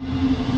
you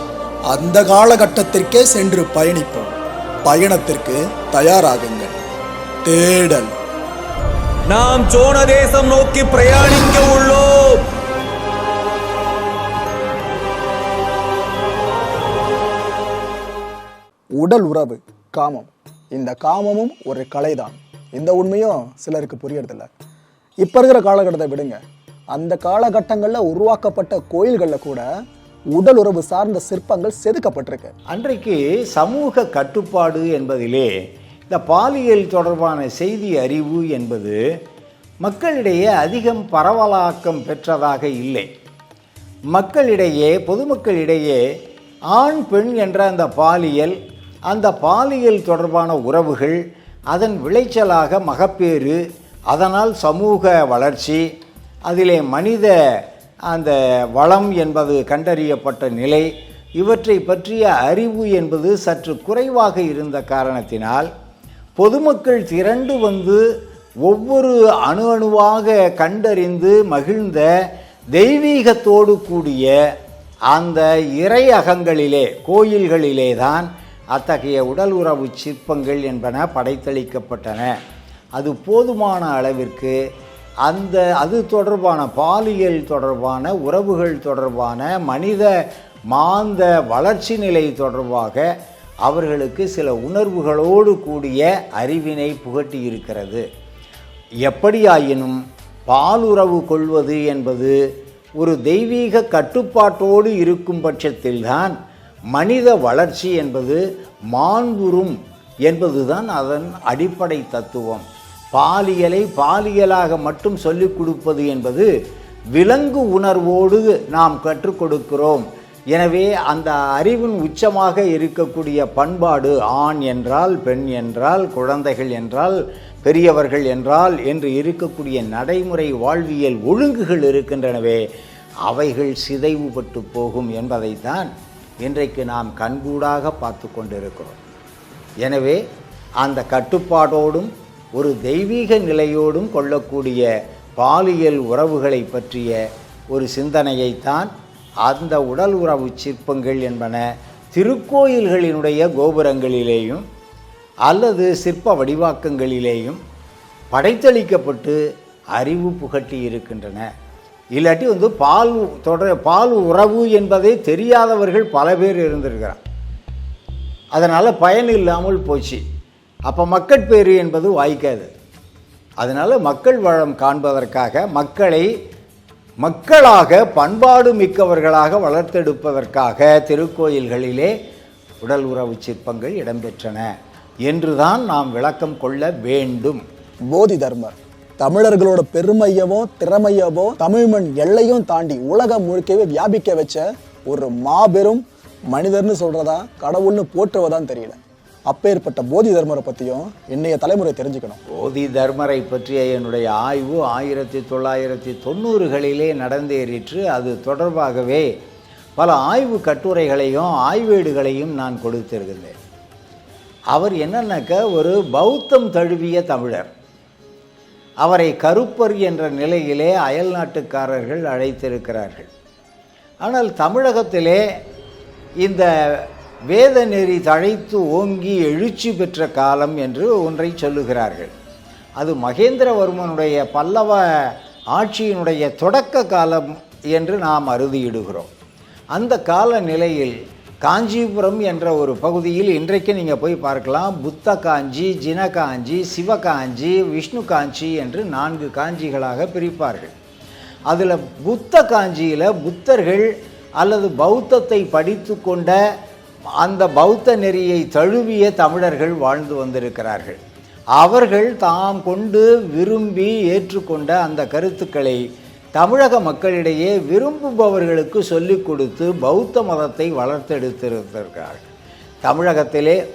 அந்த காலகட்டத்திற்கே சென்று பயணிப்போம். பயணத்திற்கு தயாராகுங்கள். தேடல். நாம் சோழ தேசம் நோக்கி பிரயாணிக்க உள்ளோம். உடல் உறவு காமம். இந்த காமமும் ஒரு கலைதான். இந்த உண்மையும் சிலருக்கு புரியறதில்ல. இப்போ இருக்கிற காலகட்டத்தை விடுங்க. அந்த காலகட்டங்களில் உருவாக்கப்பட்ட கோயில்களில் கூட உடல் உறவு சார்ந்த சிற்பங்கள் செதுக்கப்பட்டிருக்கு. அன்றைக்கு சமூக கட்டுப்பாடு என்பதிலே இந்த பாலியல் தொடர்பான செய்தி அறிவு என்பது மக்களிடையே அதிகம் பரவலாக்கம் பெற்றதாக இல்லை. மக்களிடையே பொதுமக்களிடையே ஆண் பெண் என்ற அந்த பாலியல் அந்த பாலியல் தொடர்பான உறவுகள் அதன் விளைச்சலாக மகப்பேறு அதனால் சமூக வளர்ச்சி அதிலே மனித அந்த வளம் என்பது கண்டறியப்பட்ட நிலை இவற்றை பற்றிய அறிவு என்பது சற்று குறைவாக இருந்த காரணத்தினால் பொதுமக்கள் திரண்டு வந்து ஒவ்வொரு அணு அணுவாக கண்டறிந்து மகிழ்ந்த தெய்வீகத்தோடு கூடிய அந்த இறை அகங்களிலே கோயில்களிலே தான் அத்தகைய உடல் உறவு சிற்பங்கள் என்பன படைத்தளிக்கப்பட்டன. அது போதுமான அளவிற்கு அந்த அது தொடர்பான பாலியல் தொடர்பான உறவுகள் தொடர்பான மனித மாந்த வளர்ச்சி நிலை தொடர்பாக அவர்களுக்கு சில உணர்வுகளோடு கூடிய அறிவினை புகட்டி இருக்கிறது எப்படியாயினும் பாலுறவு கொள்வது என்பது ஒரு தெய்வீக கட்டுப்பாட்டோடு இருக்கும் பட்சத்தில்தான் மனித வளர்ச்சி என்பது மாண்புறும் என்பதுதான் அதன் அடிப்படை தத்துவம். பாலியலை பாலியலாக மட்டும் சொல்லிக் கொடுப்பது என்பது விலங்கு உணர்வோடு நாம் கற்றுக் கொடுக்கிறோம் எனவே அந்த அறிவின் உச்சமாக இருக்கக்கூடிய பண்பாடு ஆண் என்றால் பெண் என்றால் குழந்தைகள் என்றால் பெரியவர்கள் என்றால் என்று இருக்கக்கூடிய நடைமுறை வாழ்வியல் ஒழுங்குகள் இருக்கின்றனவே அவைகள் சிதைவுபட்டு போகும் என்பதைத்தான் இன்றைக்கு நாம் கண்கூடாக பார்த்து கொண்டிருக்கிறோம். எனவே அந்த கட்டுப்பாடோடும் ஒரு தெய்வீக நிலையோடும் கொள்ளக்கூடிய பாலியல் உறவுகளை பற்றிய ஒரு சிந்தனையைத்தான் அந்த உடல் உறவு சிற்பங்கள் என்பன திருக்கோயில்களினுடைய கோபுரங்களிலேயும் அல்லது சிற்ப வடிவாக்கங்களிலேயும் படைத்தளிக்கப்பட்டு அறிவு புகட்டி இருக்கின்றன. இல்லாட்டி வந்து பால் தொடர் பால் உறவு என்பதை தெரியாதவர்கள் பல பேர் இருந்திருக்கிறார். அதனால் பயன் இல்லாமல் போச்சு. அப்போ மக்கட்பேறு என்பது வாய்க்காது. அதனால் மக்கள் வளம் காண்பதற்காக மக்களை மக்களாக பண்பாடு மிக்கவர்களாக வளர்த்தெடுப்பதற்காக திருக்கோயில்களிலே உடல் உறவு சிற்பங்கள் இடம்பெற்றன என்றுதான் நாம் விளக்கம் கொள்ள வேண்டும். போதி தர்மர். தமிழர்களோட பெருமையவோ திறமையவோ தமிழ் மண் எல்லையும் தாண்டி உலகம் முழுக்கவே வியாபிக்க வச்ச ஒரு மாபெரும் மனிதர்னு சொல்றதா கடவுள்னு போற்றுவதான் தெரியல. அப்பேற்பட்ட போதி தர்மரை பற்றியும் இன்றைய தலைமுறை தெரிஞ்சுக்கணும். போதி தர்மரை பற்றிய என்னுடைய ஆய்வு ஆயிரத்தி தொள்ளாயிரத்தி தொண்ணூறுகளிலே நடந்தேறிற்று. அது தொடர்பாகவே பல ஆய்வு கட்டுரைகளையும் ஆய்வேடுகளையும் நான் கொடுத்திருக்கிறேன் அவர் என்னன்னாக்க ஒரு பௌத்தம் தழுவிய தமிழர். அவரை கருப்பர் என்ற நிலையிலே அயல் நாட்டுக்காரர்கள் அழைத்திருக்கிறார்கள். ஆனால் தமிழகத்திலே இந்த வேத நெறி தழைத்து ஓங்கி எழுச்சி பெற்ற காலம் என்று ஒன்றை சொல்லுகிறார்கள். அது மகேந்திரவர்மனுடைய பல்லவ ஆட்சியினுடைய தொடக்க காலம் என்று நாம் அறுதியிடுகிறோம். அந்த கால நிலையில் காஞ்சிபுரம் என்ற ஒரு பகுதியில் இன்றைக்கு நீங்கள் போய் பார்க்கலாம். புத்த காஞ்சி ஜின காஞ்சி சிவகாஞ்சி விஷ்ணு காஞ்சி என்று நான்கு காஞ்சிகளாக பிரிப்பார்கள். அதில் புத்த காஞ்சியில் புத்தர்கள் அல்லது பௌத்தத்தை படித்து கொண்ட அந்த பௌத்த நெறியை தழுவிய தமிழர்கள் வாழ்ந்து வந்திருக்கிறார்கள். அவர்கள் தாம் கொண்டு விரும்பி ஏற்றுக்கொண்ட அந்த கருத்துக்களை தமிழக மக்களிடையே விரும்புபவர்களுக்கு சொல்லிக் கொடுத்து பௌத்த மதத்தை வளர்த்தெடுத்திருந்திருக்கிறார்கள் தமிழகத்திலே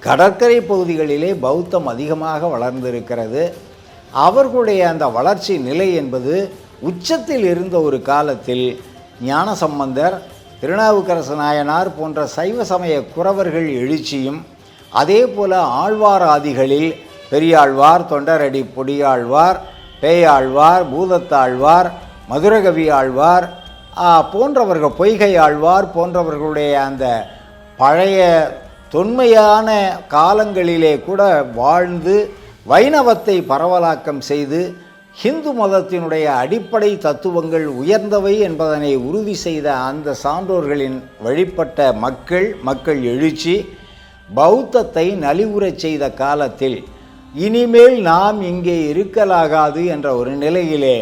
கடற்கரை பகுதிகளிலே பௌத்தம் அதிகமாக வளர்ந்திருக்கிறது. அவர்களுடைய அந்த வளர்ச்சி நிலை என்பது உச்சத்தில் இருந்த ஒரு காலத்தில் ஞானசம்பந்தர் திருநாவுக்கரசு நாயனார் போன்ற சைவ சமய குறவர்கள் எழுச்சியும் அதே போல ஆழ்வாராதிகளில் பெரியாழ்வார் தொண்டரடி பொடியாழ்வார் பேயாழ்வார் பூதத்தாழ்வார் மதுரகவி ஆழ்வார் போன்றவர்கள் பொய்கை ஆழ்வார் போன்றவர்களுடைய அந்த பழைய தொன்மையான காலங்களிலே கூட வாழ்ந்து வைணவத்தை பரவலாக்கம் செய்து ஹிந்து மதத்தினுடைய அடிப்படை தத்துவங்கள் உயர்ந்தவை என்பதனை உறுதி செய்த அந்த சான்றோர்களின் வழிபட்ட மக்கள் மக்கள் எழுச்சி பௌத்தத்தை நலிவுறச் செய்த காலத்தில் இனிமேல் நாம் இங்கே இருக்கலாகாது என்ற ஒரு நிலையிலே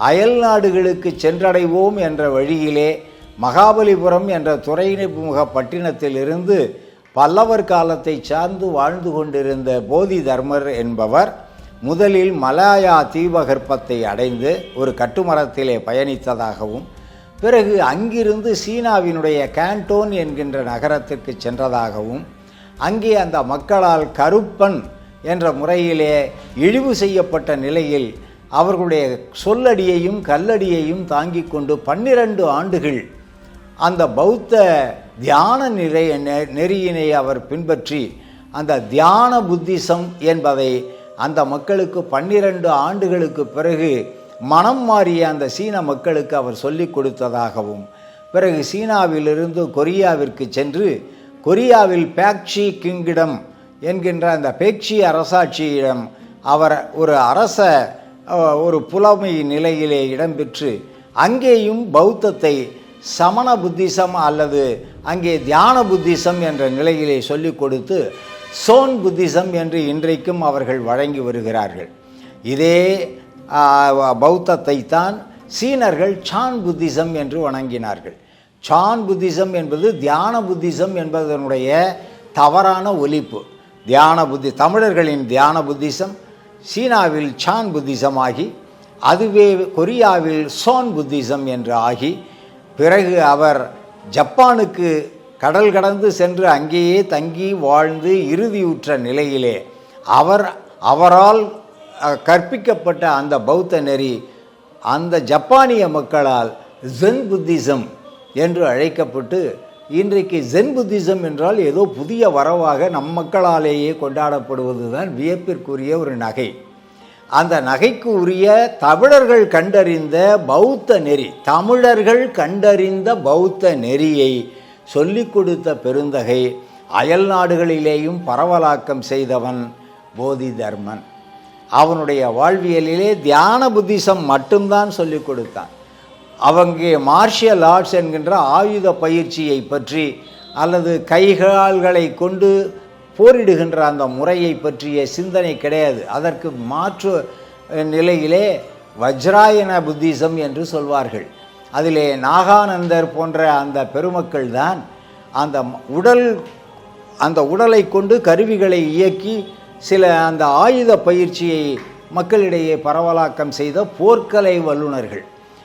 அயல் நாடுகளுக்கு சென்றடைவோம் என்ற வழியிலே மகாபலிபுரம் என்ற துறைமுக பட்டினத்திலிருந்து பல்லவர் காலத்தை சார்ந்து வாழ்ந்து கொண்டிருந்த போதி தர்மர் என்பவர் முதலில் மலாயா தீபகற்பத்தை அடைந்து ஒரு கட்டுமரத்திலே பயணித்ததாகவும் பிறகு அங்கிருந்து சீனாவினுடைய கேண்டோன் என்கின்ற நகரத்திற்கு சென்றதாகவும் அங்கே அந்த மக்களால் கருப்பன் என்ற முறையிலே இழிவு செய்யப்பட்ட நிலையில் அவர்களுடைய சொல்லடியையும் கல்லடியையும் தாங்கிக் கொண்டு பன்னிரண்டு ஆண்டுகள் அந்த பௌத்த தியான நிலை நெ- நெறியினை அவர் பின்பற்றி அந்த தியான புத்திசம் என்பதை அந்த மக்களுக்கு பன்னிரண்டு ஆண்டுகளுக்கு பிறகு மனம் மாறிய அந்த சீன மக்களுக்கு அவர் சொல்லிக் கொடுத்ததாகவும் பிறகு சீனாவிலிருந்து கொரியாவிற்கு சென்று கொரியாவில் பேக்ஷி கிங்கிடம் என்கின்ற அந்த பேக்ஷி அரசாட்சியிடம் அவர் ஒரு அரச ஒரு புலமை நிலையிலே இடம்பெற்று அங்கேயும் பௌத்தத்தை சமண புத்திசம் அல்லது அங்கே தியான புத்திசம் என்ற நிலையிலே சொல்லிக் கொடுத்து சோன் புத்திசம் என்று இன்றைக்கும் அவர்கள் வழங்கி வருகிறார்கள். இதே பௌத்தத்தை தான் சீனர்கள் சான் புத்திசம் என்று வணங்கினார்கள். சான் புத்திசம் என்பது தியான புத்திசம் என்பதனுடைய தவறான ஒலிப்பு. தியான புத்தி தமிழர்களின் தியான புத்திசம் சீனாவில் சான் புத்திசம் ஆகி அதுவே கொரியாவில் சோன் புத்திசம் என்று ஆகி பிறகு அவர் ஜப்பானுக்கு கடல் கடந்து சென்று அங்கேயே தங்கி வாழ்ந்து இறுதியுற்ற நிலையிலே அவர் அவரால் கற்பிக்கப்பட்ட அந்த பௌத்த நெறி அந்த ஜப்பானிய மக்களால் ஜென் புத்திசம் என்று அழைக்கப்பட்டு இன்றைக்கு ஜென் புத்திசம் என்றால் ஏதோ புதிய வரவாக நம் மக்களாலேயே கொண்டாடப்படுவது தான் வியப்பிற்குரிய ஒரு நகை. அந்த நகைக்கு உரிய தமிழர்கள் கண்டறிந்த பௌத்த நெறி தமிழர்கள் கண்டறிந்த பௌத்த நெறியை சொல்லிக் கொடுத்த பெருந்தகை அயல் நாடுகளிலேயும் பரவலாக்கம் செய்தவன் போதி தர்மன் அவனுடைய வாழ்வியலிலே தியான புத்திசம் மட்டும்தான் சொல்லிக் கொடுத்தான். அவங்க மார்ஷியல் ஆர்ட்ஸ் என்கின்ற ஆயுத பயிற்சியை பற்றி அல்லது கைகால்களை கொண்டு போரிடுகின்ற அந்த முறையை பற்றிய சிந்தனை கிடையாது. அதற்கு மாற்று நிலையிலே வஜ்ராயன புத்திசம் என்று சொல்வார்கள். அதிலே நாகானந்தர் போன்ற அந்த பெருமக்கள் தான் அந்த உடல் அந்த உடலை கொண்டு கருவிகளை இயக்கி சில அந்த ஆயுத பயிற்சியை மக்களிடையே பரவலாக்கம் செய்த போர்க்கலை வல்லுனர்கள்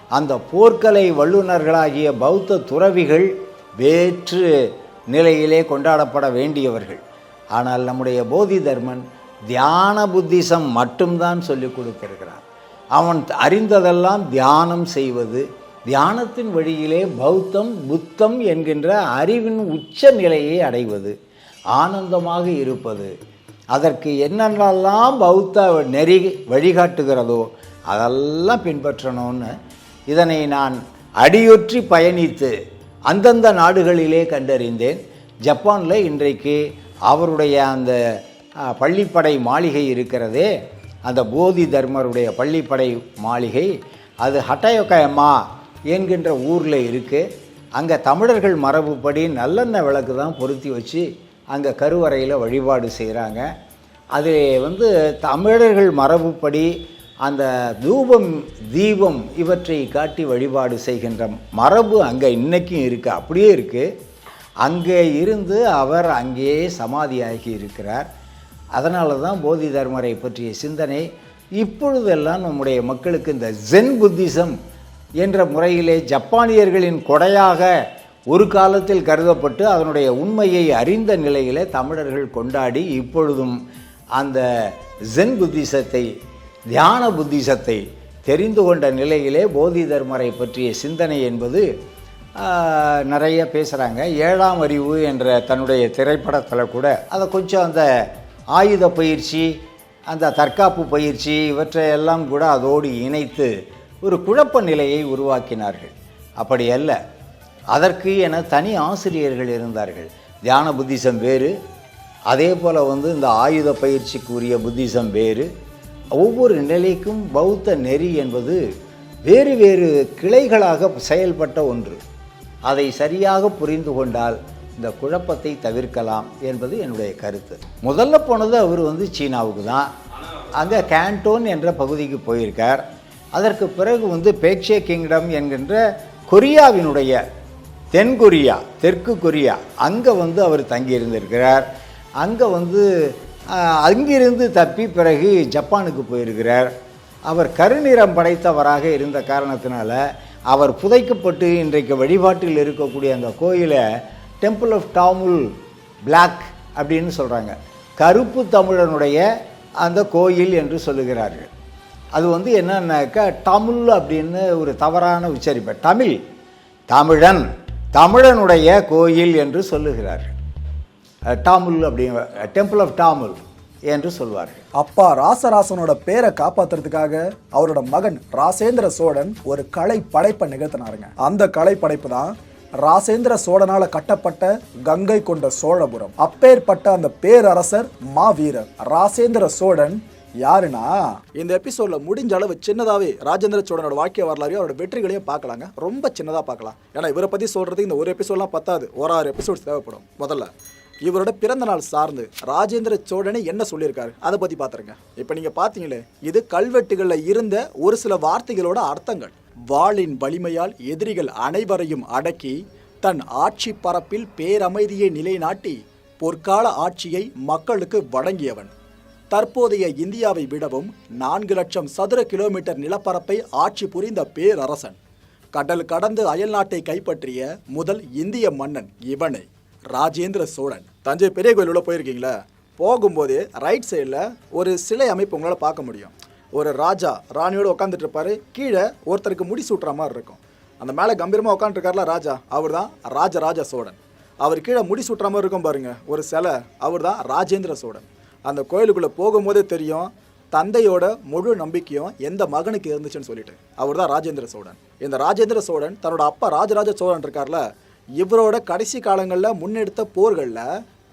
அந்த போர்க்கலை வல்லுனர்களாகிய பௌத்த துறவிகள் வேற்று நிலையிலே கொண்டாடப்பட வேண்டியவர்கள். ஆனால் நம்முடைய போதி தர்மன் தியான புத்திசம் மட்டும்தான் சொல்லிக் கொடுத்திருக்கிறான் அவன் அறிந்ததெல்லாம் தியானம் செய்வது தியானத்தின் வழியிலே பௌத்தம் புத்தம் என்கின்ற அறிவின் உச்ச நிலையை அடைவது ஆனந்தமாக இருப்பது. அதற்கு என்னென்னலாம் பௌத்த நெறி வழிகாட்டுகிறதோ அதெல்லாம் பின்பற்றணும்னு இதனை நான் அடியொற்றி பயணித்து அந்தந்த நாடுகளிலே கண்டறிந்தேன். ஜப்பானில் இன்றைக்கு அவருடைய அந்த பள்ளிப்படை மாளிகை இருக்கிறதே அந்த போதி தர்மருடைய பள்ளிப்படை மாளிகை அது ஹட்டயோக்கயம்மா என்கின்ற ஊரில் இருக்குது அங்கே தமிழர்கள் மரபுப்படி நல்லெண்ணெய் விளக்கு தான் பொருத்தி வச்சு அங்கே கருவறையில் வழிபாடு செய்கிறாங்க அது வந்து தமிழர்கள் மரபுப்படி அந்த தூபம் தீபம் இவற்றை காட்டி வழிபாடு செய்கின்ற மரபு அங்கே இன்றைக்கும் இருக்குது அப்படியே இருக்குது அங்கே இருந்து அவர் அங்கேயே சமாதியாகி இருக்கிறார். அதனால தான் போதி தர்மரை பற்றிய சிந்தனை. இப்பொழுதெல்லாம் நம்முடைய மக்களுக்கு இந்த ஜென் புத்திசம் என்ற முறையிலே ஜப்பானியர்களின் கொடையாக ஒரு காலத்தில் கருதப்பட்டு அதனுடைய உண்மையை அறிந்த நிலையிலே தமிழர்கள் கொண்டாடி இப்பொழுதும் அந்த ஜென் புத்திசத்தை தியான புத்திசத்தை தெரிந்து கொண்ட நிலையிலே போதி தர்மரை பற்றிய சிந்தனை என்பது நிறைய பேசுகிறாங்க ஏழாம் அறிவு என்ற தன்னுடைய திரைப்படத்தில் கூட அதை கொஞ்சம் அந்த ஆயுத பயிற்சி அந்த தற்காப்பு பயிற்சி இவற்றையெல்லாம் கூட அதோடு இணைத்து ஒரு குழப்ப நிலையை உருவாக்கினார்கள். அப்படி அல்ல. அதற்கு என தனி ஆசிரியர்கள் இருந்தார்கள். தியான புத்திசம் வேறு. அதே போல் வந்து இந்த ஆயுத பயிற்சிக்குரிய புத்திசம் வேறு. ஒவ்வொரு நிலைக்கும் பௌத்த நெறி என்பது வேறு வேறு கிளைகளாக செயல்பட்ட ஒன்று. அதை சரியாக புரிந்து கொண்டால் இந்த குழப்பத்தை தவிர்க்கலாம் என்பது என்னுடைய கருத்து. முதல்ல போனது அவர் வந்து சீனாவுக்கு தான். அங்கே கேண்டோன் என்ற பகுதிக்கு போயிருக்கார். அதற்கு பிறகு வந்து பேக்ஷே கிங்டம் என்கின்ற கொரியாவினுடைய தென் கொரியா தெற்கு கொரியா அங்கே வந்து அவர் தங்கியிருந்திருக்கிறார். அங்கே வந்து அங்கிருந்து தப்பி பிறகு ஜப்பானுக்கு போயிருக்கிறார். அவர் கருநிறம் படைத்தவராக இருந்த காரணத்தினால அவர் புதைக்கப்பட்டு இன்றைக்கு வழிபாட்டில் இருக்கக்கூடிய அந்த கோயிலை டெம்பிள் ஆஃப் டாமுல் பிளாக் அப்படின்னு சொல்கிறாங்க கருப்பு தமிழனுடைய அந்த கோயில் என்று சொல்லுகிறார்கள். அது வந்து என்னன்னாக்கா தமிழ் அப்படின்னு ஒரு தவறான உச்சரிப்பு. தமிழ் தமிழன் தமிழனுடைய கோயில் என்று சொல்லுகிறார் டாமுல் அப்படிங்க டெம்பிள் ஆஃப் டாமுல் என்று சொல்வார் அப்பா ராசராசனோட பேரை காப்பாத்துறதுக்காக அவரோட மகன் ராசேந்திர சோழன் ஒரு கலை படைப்பை நிகழ்த்தினாருங்க. அந்த கலை படைப்பு தான் ராசேந்திர சோழனால கட்டப்பட்ட கங்கை கொண்ட சோழபுரம். அப்பேற்பட்ட அந்த பேரரசர் மாவீரர். ராசேந்திர சோழன் யாருன்னா? இந்த எபிசோட்ல முடிஞ்ச அளவு சின்னதாவே ராஜேந்திர சோழனோட வாழ்க்கை வரலாறையும் அவரோட வெற்றிகளையும் பார்க்கலாங்க. ரொம்ப சின்னதா பார்க்கலாம். ஏன்னா இவரை பத்தி சொல்கிறதுக்கு இந்த ஒரு எபிசோட்லாம் பத்தாது. ஒரு ஆறு எபிசோட்ஸ் தேவைப்படும். முதல்ல இவரோட பிறந்த நாள் சார்ந்து ராஜேந்திர சோழனை என்ன சொல்லியிருக்காரு? அதை பத்தி பாத்துருங்க. இப்போ நீங்க பாத்தீங்களே இது கல்வெட்டுகளில் இருந்த ஒரு சில வார்த்தைகளோட அர்த்தங்கள். வாளின் வலிமையால் எதிரிகள் அனைவரையும் அடக்கி தன் ஆட்சி பரப்பில் பேரமைதியை நிலைநாட்டி பொற்கால ஆட்சியை மக்களுக்கு வழங்கியவன். தற்போதைய இந்தியாவை விடவும் நான்கு லட்சம் சதுர கிலோமீட்டர் நிலப்பரப்பை ஆட்சி புரிந்த பேரரசன். கடல் கடந்து அயல்நாட்டை கைப்பற்றிய முதல் இந்திய மன்னன் இவனே ராஜேந்திர சோழன். தஞ்சை பெரிய கோயில் உள்ள போயிருக்கீங்களா? போகும்போது ரைட் சைடில் ஒரு சிலை அமைப்பு உங்களால் பார்க்க முடியும். ஒரு ராஜா ராணியோடு உட்காந்துட்டு இருப்பாரு. கீழே ஒருத்தருக்கு முடி சூட்டுற மாதிரி இருக்கும். அந்த மேலே கம்பீரமாக உட்காந்துருக்காருல ராஜா அவர் தான் ராஜராஜ சோழன். அவர் கீழே முடி சுட்டுற மாதிரி இருக்கும் பாருங்க. ஒரு சிலை அவர் தான் ராஜேந்திர சோழன். அந்த கோயிலுக்குள்ளே போகும்போதே தெரியும் தந்தையோட முழு நம்பிக்கையும் எந்த மகனுக்கு இருந்துச்சுன்னு சொல்லிட்டு. அவர் தான் ராஜேந்திர சோழன். இந்த ராஜேந்திர சோழன் தன்னோட அப்பா ராஜராஜ சோழன் இருக்கார்ல இவரோட கடைசி காலங்களில் முன்னெடுத்த போர்களில்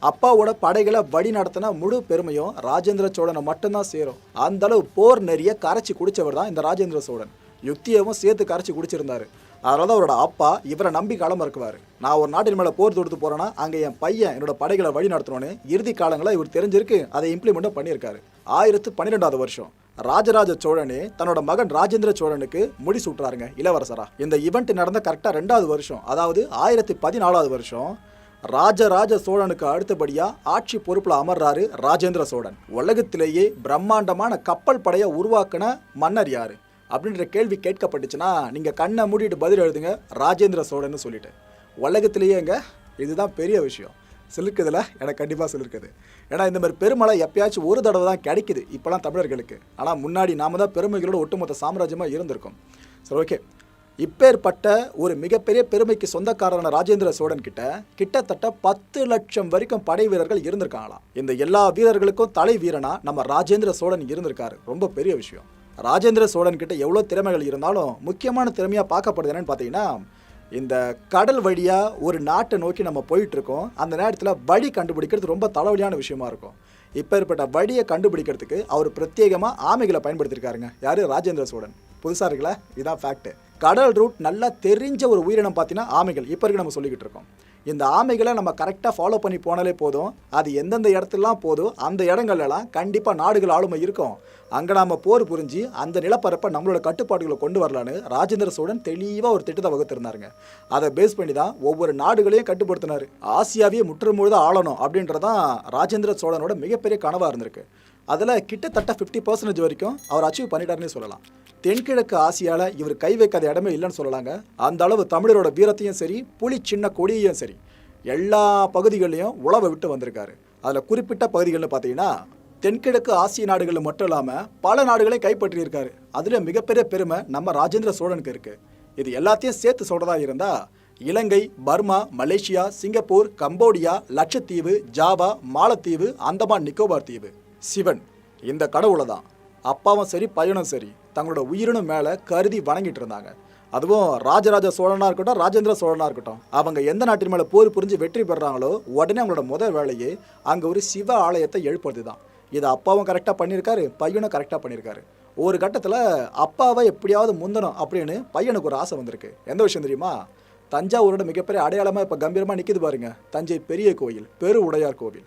அப்பாவோட படைகளை வழி நடத்தின முழு பெருமையும் ராஜேந்திர சோழனை மட்டும்தான் சேரும். அந்த அளவு போர் நெறிய கரைச்சி குடிச்சவர் தான் இந்த ராஜேந்திர சோழன். யுக்தியவும் சேர்த்து கரைச்சி குடிச்சிருந்தாரு. அதனால தான் அவரோட அப்பா இவரை நம்பி காலம் இருக்குவார் நான் ஒரு நாட்டின் மேலே போர் தொடுத்து போகிறேன்னா அங்கே என் பையன் என்னோட படைகளை வழி நடத்தணும்னு இறுதி காலங்களில் இவர் தெரிஞ்சிருக்கு அதை இம்ப்ளிமெண்ட்டும் பண்ணியிருக்காரு. ஆயிரத்து பன்னிரெண்டாவது வருஷம் ராஜராஜ சோழனே தன்னோட மகன் ராஜேந்திர சோழனுக்கு முடி சுட்டுறாருங்க இளவரசரா. இந்த ஈவெண்ட் நடந்த கரெக்டாக ரெண்டாவது வருஷம் அதாவது ஆயிரத்தி பதினாலாவது வருஷம் ராஜராஜ சோழனுக்கு அடுத்தபடியாக ஆட்சி பொறுப்பில் அமர்றாரு ராஜேந்திர சோழன். உலகத்திலேயே பிரம்மாண்டமான கப்பல் படையை உருவாக்குன மன்னர் யாரு? அப்படின்ற கேள்வி கேட்கப்பட்டுச்சுன்னா நீங்கள் கண்ணை மூடிட்டு பதில் எழுதுங்க ராஜேந்திர சோழன்னு சொல்லிட்டு. உலகத்திலேயேங்க இதுதான் பெரிய விஷயம். சிலிருக்குதுல? எனக்கு கண்டிப்பாக சிலிருக்குது. ஏன்னா இந்த மாதிரி பெருமழை எப்பயாச்சும் ஒரு தடவை தான் கிடைக்குது இப்போலாம் தமிழர்களுக்கு. ஆனால் முன்னாடி நாம தான் பெருமைகளோட ஒட்டுமொத்த சாம்ராஜ்யமாக இருந்திருக்கோம். சரி ஓகே. இப்பேற்பட்ட ஒரு மிகப்பெரிய பெருமைக்கு சொந்தக்காரரான ராஜேந்திர சோழன் கிட்ட கிட்டத்தட்ட பத்து லட்சம் வரைக்கும் படை வீரர்கள் இருந்திருக்காங்களாம். இந்த எல்லா வீரர்களுக்கும் தலை வீரனா நம்ம ராஜேந்திர சோழன் இருந்திருக்காரு. ரொம்ப பெரிய விஷயம். ராஜேந்திர சோழன் கிட்ட எவ்வளோ திறமைகள் இருந்தாலும் முக்கியமான திறமையாக பார்க்கப்படுது என்னன்னு பார்த்தீங்கன்னா இந்த கடல் வழியாக ஒரு நாட்டை நோக்கி நம்ம போயிட்டுருக்கோம். அந்த நேரத்தில் வழி கண்டுபிடிக்கிறது ரொம்ப தலைவலியான விஷயமா இருக்கும். இப்பேற்பட்ட வழியை கண்டுபிடிக்கிறதுக்கு அவர் பிரத்யேகமாக ஆமைகளை பயன்படுத்தியிருக்காருங்க. யாரு? ராஜேந்திர சோழன். புதுசாக இருக்குல்ல? இதான் ஃபேக்ட்டு கடல் ரூட் நல்லா தெரிஞ்ச ஒரு உயிரினம் பார்த்தீங்கன்னா ஆமைகள். இப்போ இருக்கு நம்ம சொல்லிக்கிட்டு இருக்கோம். இந்த ஆமைகளை நம்ம கரெக்டாக ஃபாலோ பண்ணி போனாலே போதும். அது எந்தெந்த இடத்துலலாம் போதும் அந்த இடங்கள்லாம் கண்டிப்பாக நாடுகள் ஆளுமை இருக்கும். அங்கே நாம் போர் புரிஞ்சு அந்த நிலப்பரப்பை நம்மளோட கட்டுப்பாடுகளை கொண்டு வரலான்னு ராஜேந்திர சோழன் தெளிவாக ஒரு திட்டத்தை வகுத்திருந்தாருங்க. அதை பேஸ் பண்ணி தான் ஒவ்வொரு நாடுகளையும் கட்டுப்படுத்தினார். ஆசியாவையே முற்றுமுழுதாக ஆளணும் அப்படின்றதான் ராஜேந்திர சோழனோட மிகப்பெரிய கனவாக இருந்திருக்கு. அதில் கிட்டத்தட்ட ஃபிஃப்டி பர்சன்டேஜ் வரைக்கும் அவர் அச்சீவ் பண்ணிட்டாருன்னே சொல்லலாம். தென்கிழக்கு ஆசியாவில் இவர் கை வைக்காத இடமே இல்லைன்னு சொல்லலாங்க. அந்த அளவு தமிழரோட வீரத்தையும் சரி புலி சின்ன கொடியையும் சரி எல்லா பகுதிகளையும் உழவை விட்டு வந்திருக்காரு. அதில் குறிப்பிட்ட பகுதிகள்னு பார்த்தீங்கன்னா தென்கிழக்கு ஆசிய நாடுகளில் மட்டும் இல்லாமல் பல நாடுகளையும் கைப்பற்றியிருக்காரு. அதில் மிகப்பெரிய பெருமை நம்ம ராஜேந்திர சோழனுக்கு இருக்குது இது எல்லாத்தையும் சேர்த்து சொல்கிறதா இருந்தால் Ilangai Burma Malaysia Singapore Cambodia Latchatheevu Java Malatheevu Andaman Nicobar தீவு. சிவன். இந்த கடவுளை தான் அப்பாவும் சரி பையனும் சரி தங்களோட உயிரினும் மேலே கருதி வணங்கிட்டு இருந்தாங்க. அதுவும் ராஜராஜ சோழனாக இருக்கட்டும் ராஜேந்திர சோழனாக இருக்கட்டும் அவங்க எந்த நாட்டின் மேலே போர் புரிஞ்சு வெற்றி பெறாங்களோ உடனே அவங்களோட முதல் வேலையே அங்கே ஒரு சிவ ஆலயத்தை எழுப்புறது தான் இதை அப்பாவும் கரெக்டாக பண்ணியிருக்காரு பையனும் கரெக்டாக பண்ணியிருக்காரு. ஒரு கட்டத்தில் அப்பாவை எப்படியாவது முந்தணும் அப்படின்னு பையனுக்கு ஒரு ஆசை வந்திருக்கு. எந்த விஷயம் தெரியுமா? தஞ்சாவூரோட மிகப்பெரிய அடையாளமாக இப்போ கம்பீரமாக நிற்கிது பாருங்க தஞ்சை பெரிய கோயில் பெரு உடையார் கோவில்.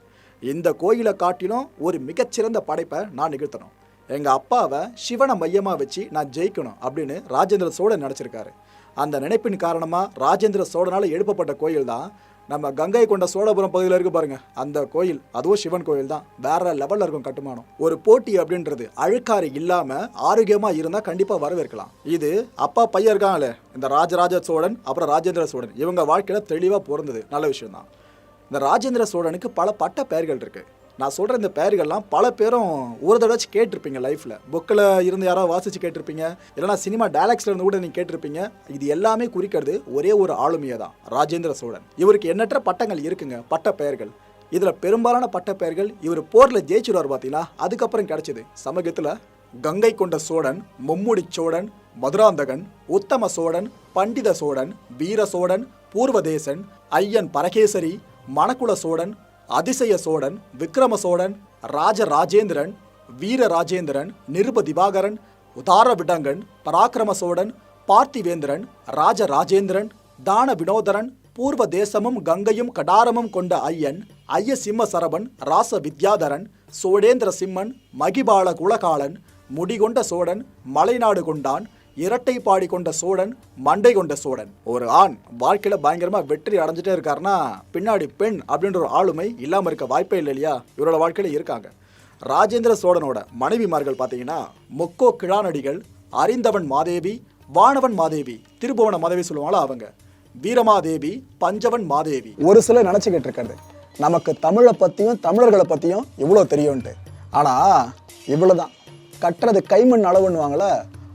இந்த கோயிலை காட்டிலும் ஒரு மிகச்சிறந்த படைப்பை நான் நிகழ்த்தணும். எங்கள் அப்பாவை சிவனை மையமாக வச்சு நான் ஜெயிக்கணும் அப்படின்னு ராஜேந்திர சோழன் நினச்சிருக்காரு. அந்த நினைப்பின் காரணமாக ராஜேந்திர சோழனால் எழுப்பப்பட்ட கோயில் தான் நம்ம கங்கை கொண்ட சோழபுரம் பகுதியில் இருக்கு பாருங்க. அந்த கோயில் அதுவும் சிவன் கோயில் தான். வேற லெவலில் இருக்கும் கட்டுமானம். ஒரு போட்டி அப்படின்றது அழுக்காறு இல்லாமல் ஆரோக்கியமாக இருந்தால் கண்டிப்பாக வரவேற்கலாம். இது அப்பா பையன் இருக்காங்களே இந்த ராஜராஜ சோழன் அப்புறம் ராஜேந்திர சோழன். இவங்க வாழ்க்கையில் தெளிவாக பிறந்தது நல்ல விஷயம் தான் இந்த ராஜேந்திர சோழனுக்கு பல பட்ட பெயர்கள் இருக்குது நான் சொல்கிற இந்த பெயர்கள்லாம் பல பேரும் ஒரு தடவை கேட்டிருப்பீங்க லைஃப்பில் புக்கில் இருந்து யாராவது வாசித்து கேட்டிருப்பீங்க இல்லைனா சினிமா டேலக்ஸில் இருந்து கூட நீங்கள் கேட்டிருப்பீங்க. இது எல்லாமே குறிக்கிறது ஒரே ஒரு ஆளுமையை தான் ராஜேந்திர சோழன். இவருக்கு எண்ணற்ற பட்டங்கள் இருக்குங்க பட்ட பெயர்கள். இதில் பெரும்பாலான பட்ட பெயர்கள் இவர் போரில் ஜெயிச்சிருவார் பார்த்தீங்கன்னா அதுக்கப்புறம் கிடச்சிது சமூகத்தில் கங்கை கொண்ட சோழன் மும்முடி சோழன் மதுராந்தகன் உத்தம சோழன் பண்டித சோழன் வீர சோழன் பூர்வதேசன் ஐயன் பரகேசரி மணக்குள சோழன் அதிசய சோழன் விக்ரம சோழன் ராஜ ராஜேந்திரன் வீர ராஜேந்திரன் நிருப திவாகரன் உதார விடங்கன் பராக்கிரம சோழன் பார்த்திவேந்திரன் ராஜ ராஜேந்திரன் தான வினோதரன் பூர்வ தேசமும் கங்கையும் கடாரமும் கொண்ட ஐயன் ஐய சிம்ம சரபன் ராச வித்யாதரன் சோழேந்திர சிம்மன் மகிபால குலகாலன் முடிகொண்ட சோழன் மலைநாடு கொண்டான் இரட்டை பாடி கொண்ட சோழன் மண்டை கொண்ட சோழன். ஒரு ஆண் வாழ்க்கையில பயங்கரமா வெற்றி அடைஞ்சிட்டே இருக்காருன்னா பின்னாடி பெண் அப்படின்ற ஒரு ஆளுமை இல்லாம இருக்க வாய்ப்பே இல்லை இல்லையா? இவரோட வாழ்க்கையில இருக்காங்க. ராஜேந்திர சோழனோட மனைவிமார்கள் பார்த்தீங்கன்னா மொக்கோ கிழானடிகள் அறிந்தவன் மாதேவி வானவன் மாதேவி திருபுவன மாதேவி சொல்லுவாங்களா அவங்க? வீரமாதேவி பஞ்சவன் மாதேவி. ஒரு சிலர் நினச்சிக்கிட்டு இருக்கிறது நமக்கு தமிழை பற்றியும் தமிழர்களை பற்றியும் இவ்வளோ தெரியும்ன்ட்டு. ஆனால் இவ்வளோதான் கட்டுறது கைமண் அளவுன்னுவாங்களே